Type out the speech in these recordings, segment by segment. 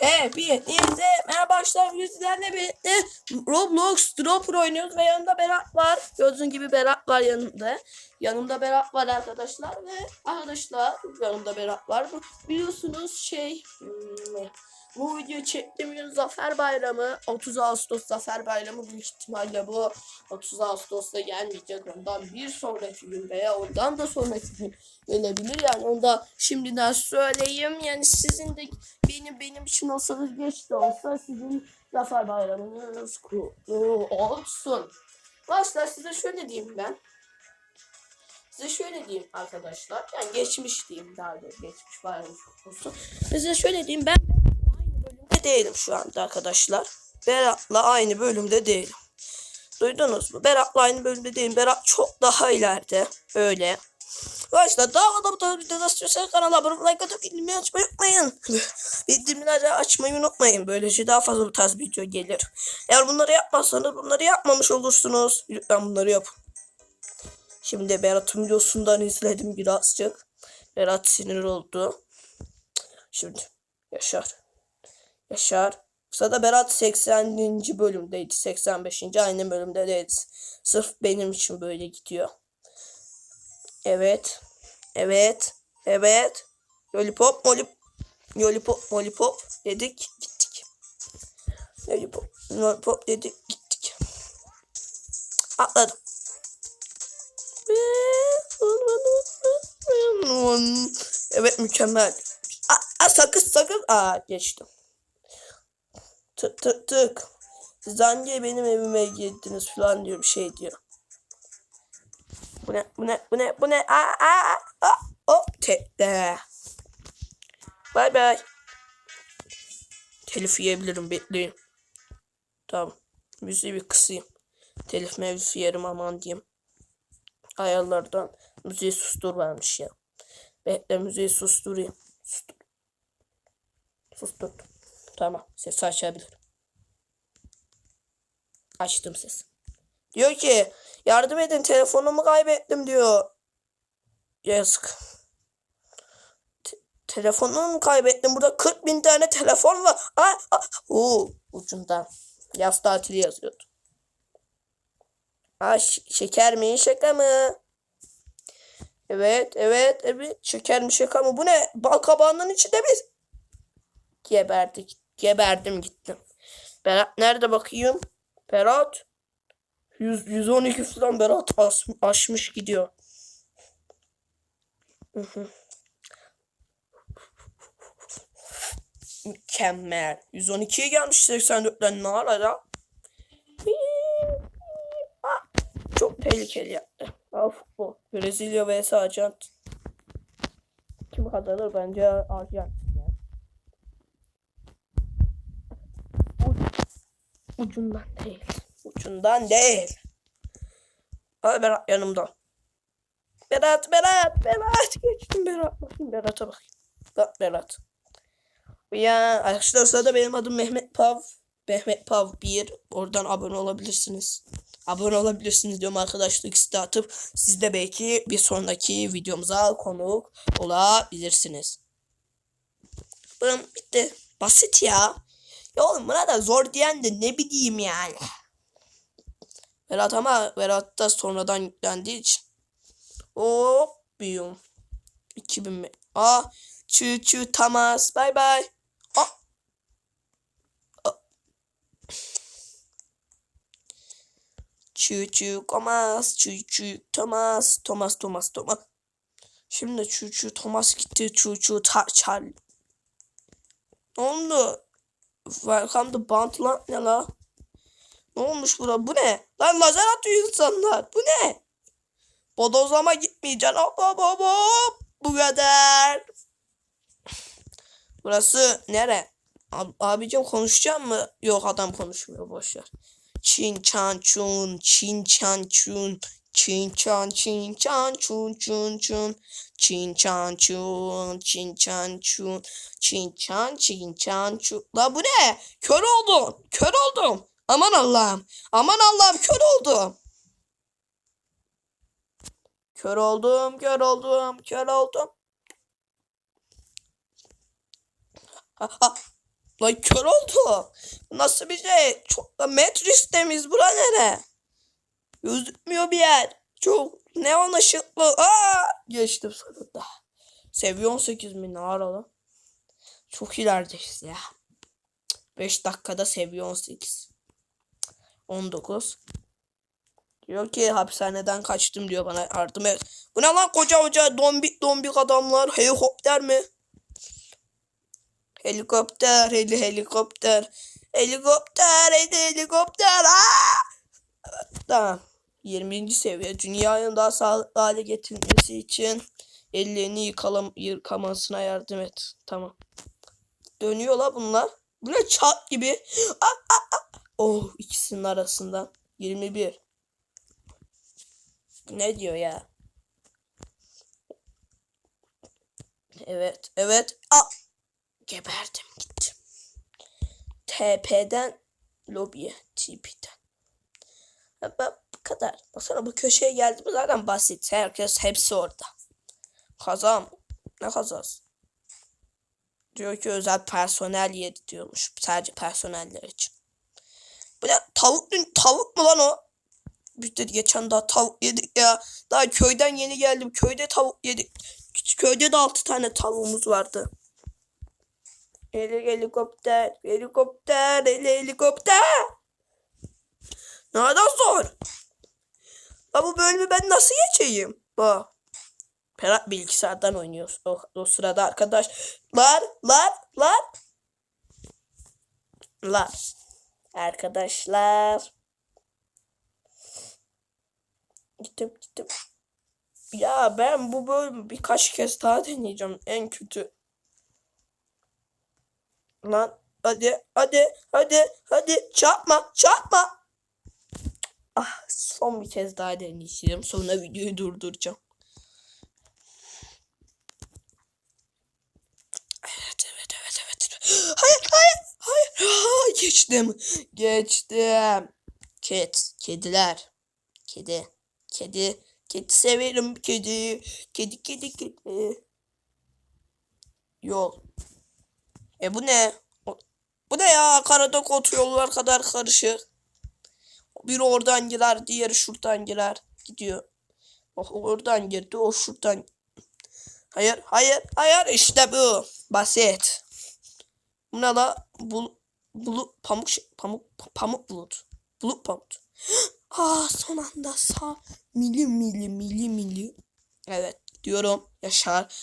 Hepinize merhaba arkadaşlar. Bugün sizlerle birlikte Roblox Dropper oynuyoruz ve yanımda Berat var. Gördüğün gibi Berat var yanımda. Yanımda Berat var arkadaşlar ve arkadaşlar yanımda Berat var. Biliyorsunuz şey hmm, bu video çektiğim gün Zafer Bayramı 30 Ağustos Zafer Bayramı büyük ihtimalle bu 30 Ağustos'ta gelmeyecek ondan bir sonraki gün veya ondan da sonraki gün gelebilir yani onu da şimdiden söyleyeyim yani sizin de benim benim için olsanız geç de olsa sizin Zafer Bayramınız kutlu olsun. Başlar size şöyle diyeyim ben. Size şöyle diyeyim arkadaşlar. Yani geçmiş diyeyim daha doğrusu geçmiş bayramı kutlu olsun. Size şöyle diyeyim ben aynı bölümde değilim şu anda arkadaşlar. Berat'la aynı bölümde değilim. Duydunuz mu? Berat'la aynı bölümde değilim. Berat çok daha ileride. Öyle. Arkadaşlar daha da bu tarz videoda istiyorsanız kanala abone olmayı, like atıp bildirimleri açmayı unutmayın. Bildirimleri açmayı unutmayın. Böylece daha fazla bu tarz video gelir. Eğer bunları yapmazsanız bunları yapmamış olursunuz. Lütfen bunları yapın. Şimdi Berat'ın videosundan izledim birazcık. Berat sinir oldu. Şimdi Yaşar. Yaşar. Sırada Berat 80. bölümdeydi. 85. aynı bölümde değildi. Sırf benim için böyle gidiyor. Evet. Evet. Evet. Lollipop, molip, lollipop, lollipop dedik, gittik. Lollipop, lollipop dedik, gittik. Atladım. Evet mükemmel. Aa, sakız sakız. Aa geçtim. Tık tık tık. Siz hangi benim evime girdiniz falan diyor bir şey diyor. Bu ne? Bu ne? Bu ne? Bu ne? Aa, aa, aa. O tekte. Bay bay. Telif yiyebilirim bekleyin. Tamam. Müziği bir kısayım. Telif mevzusu yerim aman diyeyim. Ayarlardan müziği sustur vermiş ya. Bekle müziği susturayım. Sustur. Sustur. Tamam. Sesi açabilirim. Açtım sesi. Diyor ki yardım edin telefonumu kaybettim diyor. Yazık. Te- telefonumu kaybettim. Burada 40 bin tane telefon var. Aa, aa. Oo, ucundan. Yaz tatili yazıyordu. Aa, şeker mi şaka mı? Evet evet evet şeker mi şaka mı? Bu ne? Bal kabağının içinde biz. Geberdik. Geberdim gittim. Berat nerede bakayım? Berat. 100, 112 falan Berat as, aşmış gidiyor. Mükemmel. 112'ye gelmiş 84'ten ne ara? Çok tehlikeli yaptı. Of bu. Brezilya vs Arjantin. Kim kazanır bence Arjantin. ya. U- Ucundan değil. Ucundan değil. Hadi Berat yanımda. Berat, Berat, Berat. Geçtim Berat. Bakayım Berat'a bakayım. Bak Berat. Ya arkadaşlar sırada benim adım Mehmet Pav. Mehmet Pav 1. Oradan abone olabilirsiniz. Abone olabilirsiniz diyorum arkadaşlık isteği atıp siz de belki bir sonraki videomuza konuk olabilirsiniz. Bım bitti. Basit ya. Ya oğlum buna da zor diyen de ne bileyim yani. Berat ama Berat da sonradan yüklendiği için. Hop biyum. 2000 mi? Aa çü çü Thomas. Bay bay. Aa. Aa. Çü çü Thomas. Çü çü Thomas. Thomas Thomas Thomas. Şimdi çü çü Thomas gitti. Çü çü ta çal. Ne oldu? Welcome to Bantland ne la? Ne olmuş bura? Bu ne? Lan lazer atıyor insanlar. Bu ne? Bodozlama gitmeyeceksin. Hop hop hop hop. Bu kadar. Burası nere? Ab abicim konuşacağım mı? Yok adam konuşmuyor boşver. Çin çan çun, çin çan çun, çin çan çin çan çun çun çun, çin çan çun, çin çan çun, çin çan çin çan çun. La bu ne? Kör oldum, kör oldum. Aman Allah'ım, aman Allah'ım kör oldum. Kör oldum, kör oldum, kör oldum. Lan kör oldu. Nasıl bir şey? Çok da Matrix'te miyiz? Bura nere? Gözükmüyor bir yer. Çok neon ışıklı. Aa! Geçtim sonunda. Seviye 18 mi? Ne ara lan? Çok ilerideyiz ya. 5 dakikada seviye 18. 19. Diyor ki hapishaneden kaçtım diyor bana yardım et. Bu ne lan koca hoca dombik dombik adamlar helikopter mi? Helikopter heli helikopter. Helikopter heli helikopter. Aa! Tamam. 20. seviye dünyanın daha sağlıklı hale getirmesi için ellerini yıkalam yıkamasına yardım et. Tamam. Dönüyor la bunlar. Bu ne çat gibi. Ah, ah, ah. Oh ikisinin arasından. 21. Ne diyor ya? Evet, evet. Aa! Geberdim gittim. TP'den lobiye, TP'den. Ben bu kadar. Baksana bu köşeye geldi mi zaten basit. Herkes hepsi orada. Kaza mı? Ne kazası? Diyor ki özel personel yedi diyormuş. Sadece personeller için. Bu ne? Tavuk, tavuk mu lan o? Biz de geçen daha tavuk yedik ya. Daha köyden yeni geldim. Köyde tavuk yedik. Köyde de altı tane tavuğumuz vardı. Heli helikopter, helikopter, heli helikopter. Nereden zor? La bu bölümü ben nasıl geçeyim? Bu. Perak bilgisayardan oynuyoruz. O, o sırada arkadaşlar, lar, lar. Lar. Arkadaşlar. Gittim gittim. Ya ben bu bölümü birkaç kez daha deneyeceğim. En kötü. Lan hadi hadi hadi hadi çarpma çarpma. Ah son bir kez daha deneyeceğim. Sonra videoyu durduracağım. Evet evet evet evet. Hayır hayır hayır. Ha, geçtim. Geçtim. Ket. Kediler. Kedi. Kedi. Kedi severim kedi. Kedi kedi kedi. Yol. E bu ne? Bu ne ya? Karadok otoyollar kadar karışık. Biri oradan girer, diğeri şuradan girer. Gidiyor. O oradan girdi, o şuradan. Hayır, hayır, hayır. İşte bu. Basit. Bu ne la? Bul, bulu, pamuk, pamuk, pamuk bulut. Bulut pamuk. Ah son anda sağ mili mili mili mili. Evet diyorum. Yaşar.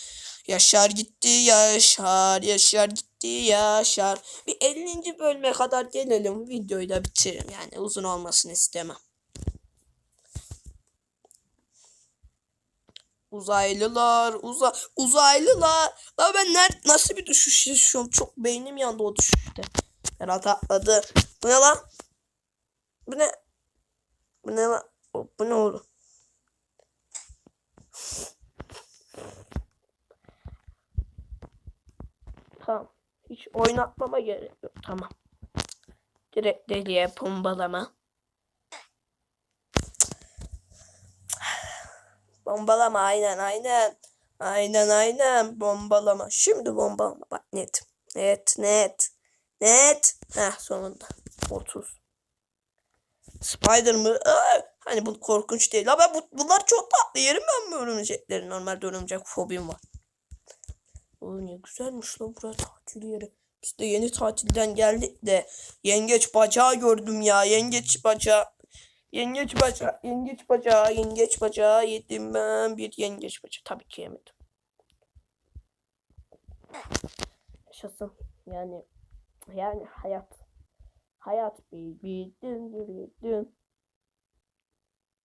Yaşar gitti Yaşar. Yaşar gitti Yaşar. Bir 50. bölüme kadar gelelim. Videoyu da bitiririm. Yani uzun olmasını istemem. Uzaylılar, uza uzaylılar. La ben ner nasıl bir düşüş yaşıyorum? Çok beynim yandı o düşüşte. Berat atladı. Bu ne lan? Bu ne? Bu ne lan? Bu ne oğlum? Tamam. Hiç oynatmama gerek yok. Tamam. Direkt deliye bombalama. Bombalama aynen aynen. Aynen aynen bombalama. Şimdi bombalama. Bak net. Net net. Net. Heh sonunda. 30. Spider mı? Hani bu korkunç değil. Ben bu, bunlar çok tatlı. Yerim ben bu örümcekleri. Normalde örümcek fobim var. O ne güzelmiş lan burası tatil yeri. Biz de yeni tatilden geldik de yengeç bacağı gördüm ya. Yengeç bacağı. Yengeç bacağı, yengeç bacağı, yengeç bacağı yedim ben bir yengeç bacağı. Tabii ki yemedim. Yaşasın. Yani yani hayat. Hayat baby. Dün dün dün.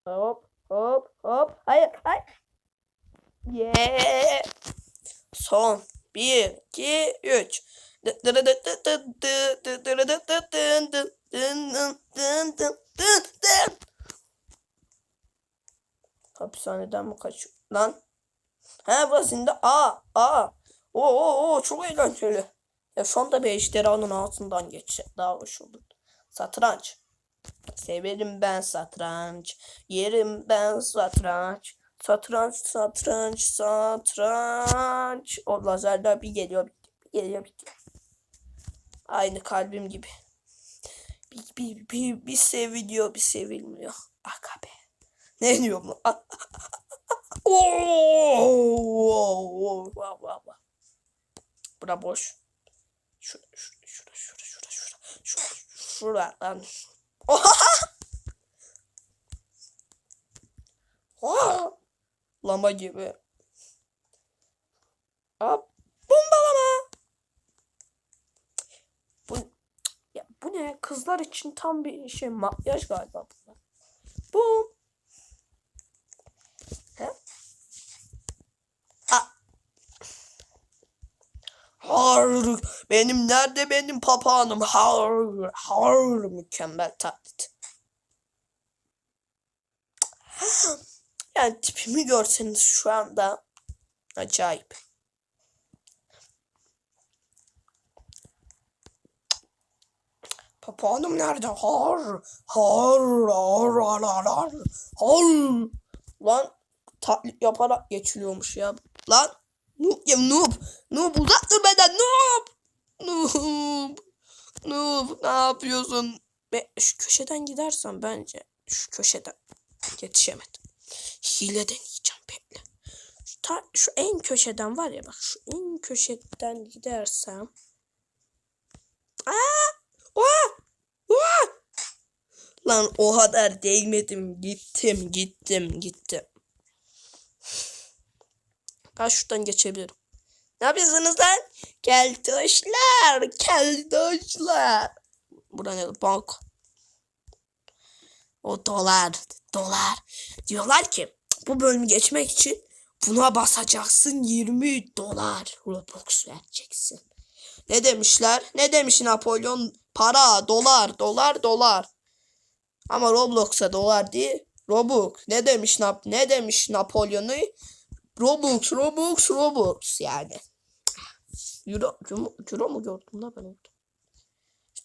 Hop hop hop. Hayır hayır. Yeah. Son. 1, 2, 3. Hapishaneden mi kaçıyor? Lan. He basında A. A. O o o çok eğlenceli. Ya şu anda bir ejderhanın altından geçecek. Daha hoş olur. Satranç. Severim ben satranç. Yerim ben satranç. Satranç, satranç, satranç. O lazerler bir geliyor, bir geliyor, bir geliyor. Aynı kalbim gibi. Bir, bir, bir, bir seviliyor bir sevilmiyor. Aga be. Ne diyorum lan? Ah. Oo, vah, vah, vah. Bura boş. Şura, şura, şura, şura, şura, şura, şura, şura lan. Oha! Oha! Lama gibi. Hop. Bombalama. Bu, ya bu ne? Kızlar için tam bir şey makyaj galiba bunlar. Bum. He? Aa. Har, benim nerede benim papağanım? Har, har, mükemmel taklit. Yani tipimi görseniz şu anda acayip. Papağanım nerede? Har, har, har, har, har, har, har. Lan taklit yaparak geçiliyormuş ya. Lan noob ya noob. Noob uzak dur benden noob. Noob. Noob ne yapıyorsun? Be şu köşeden gidersen bence şu köşeden yetişemedim. Hile deneyeceğim bekle. Şu, ta, şu en köşeden var ya bak şu en köşeden gidersem. Aa! Oha! Oha! Lan o kadar değmedim. Gittim, gittim, gittim. Ben şuradan geçebilirim. Ne yapıyorsunuz lan? Keltoşlar, keltoşlar. Bura ne? Bank. O dolar, dolar. Diyorlar ki bu bölümü geçmek için buna basacaksın 20 dolar Robux vereceksin. Ne demişler? Ne demiş Napolyon? Para, dolar, dolar, dolar. Ama Roblox'a dolar değil. Robux. Ne demiş Nap ne demiş Napolyon'u? Robux, Robux, Robux yani. Euro, euro, mu gördüm da ben orada?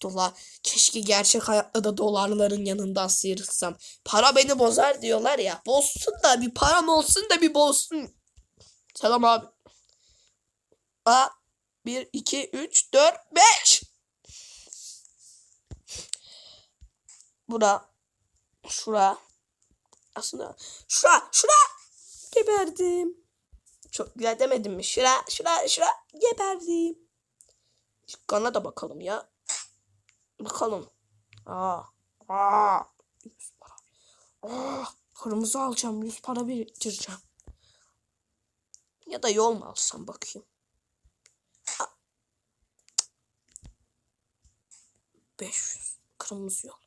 Dolar. Keşke gerçek hayatta da dolarların yanından sıyrılsam. Para beni bozar diyorlar ya. Bozsun da bir param olsun da bir bozsun. Selam abi. A 1, 2, 3, 4, 5. Bura. Şura. Aslında şura, şura. Geberdim. Çok güzel demedim mi? Şura, şura, şura. Geberdim. Kana da bakalım ya. Bakalım. Aa. Aa. 100 para. Aa. Kırmızı alacağım. 100 para biriktireceğim. Ya da yol mu alsam bakayım. 500. Kırmızı yol.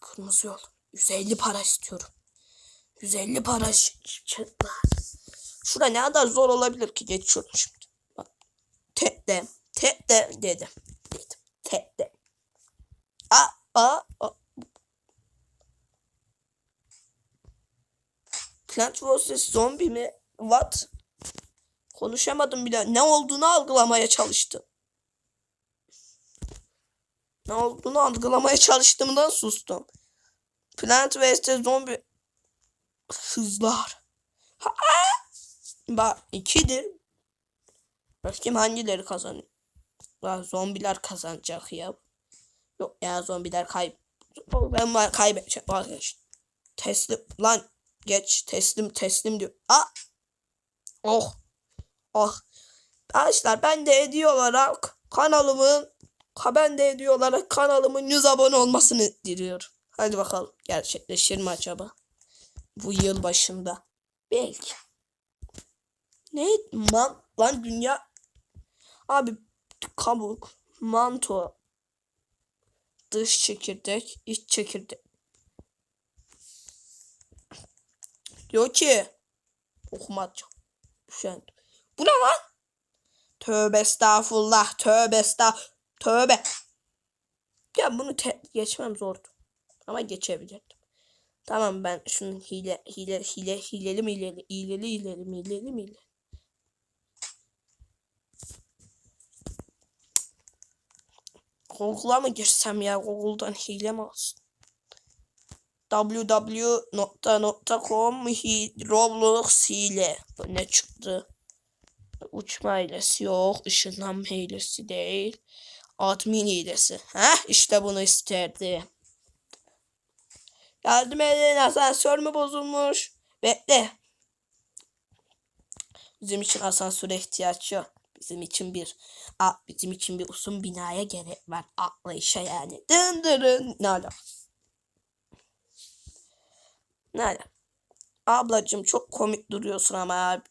Kırmızı yol. 150 para istiyorum. 150 para çıklar. Şura ne kadar zor olabilir ki geçiyorum şimdi. Bak. Tete. Tete dedim. Dedim. Tete. A a a. Plant vs Zombie mi? What? Konuşamadım bile. Ne olduğunu algılamaya çalıştım. Ne olduğunu algılamaya çalıştığımdan sustum. Plant vs Zombie hızlar. Ha! Bak ikidir. Bakayım hangileri kazanıyor. Bak zombiler kazanacak ya. Yok ya zombiler kayıp. Ben var kaybedeceğim vazgeçtim. Teslim lan geç teslim teslim diyor. Ah. Oh. Oh. Arkadaşlar ben de hediye olarak kanalımın ben de hediye olarak kanalımın 100 abone olmasını diliyorum. Hadi bakalım gerçekleşir mi acaba? Bu yıl başında. Belki. Ne? Man lan dünya. Abi kabuk, manto, dış çekirdek, iç çekirdek. Diyor ki okumayacağım. Üşendim. Bu ne lan? Tövbe estağfurullah. Tövbe estağfurullah. Tövbe. Ya bunu geçmem zordu. Ama geçebilirdim. Tamam ben şunu hile hile hile hileli mi hileli hileli hileli hileli hileli. Google'a mı girsem ya Google'dan hile mi alsın? www.com Roblox hile. Ne çıktı? Uçma hilesi yok. ışınlanma hilesi değil. Admin hilesi. Heh işte bunu isterdi. Yardım edin asansör mü bozulmuş? Bekle. Bizim için asansöre ihtiyaç yok. Bizim için bir a, bizim için bir uzun binaya gerek var. Akla işe yani. Dın dırın. Ne ala? Ne ala? Ablacım çok komik duruyorsun ama abi.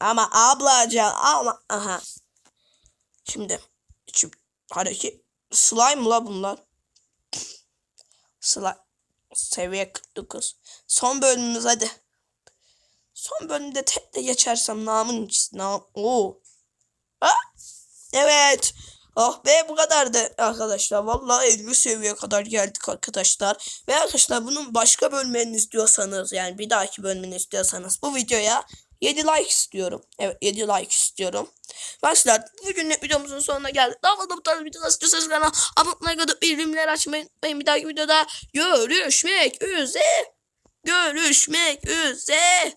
Ama ablacım ama aha. Şimdi içim hareket slime la bunlar. Slime seviye 49. Son bölümümüz hadi. Son bölümde tek de geçersem namın nam Oo. Evet. Ah be bu kadardı arkadaşlar. Vallahi 50 seviyeye kadar geldik arkadaşlar. Ve arkadaşlar bunun başka bölümlerini istiyorsanız yani bir dahaki bölümünü istiyorsanız bu videoya 7 like istiyorum. Evet 7 like istiyorum. Arkadaşlar bugünlük videomuzun sonuna geldik. Daha fazla bu tarz videolar istiyorsanız kanala abone olmayı, bildirimleri açmayı unutmayın. Bir dahaki videoda görüşmek üzere. Görüşmek üzere.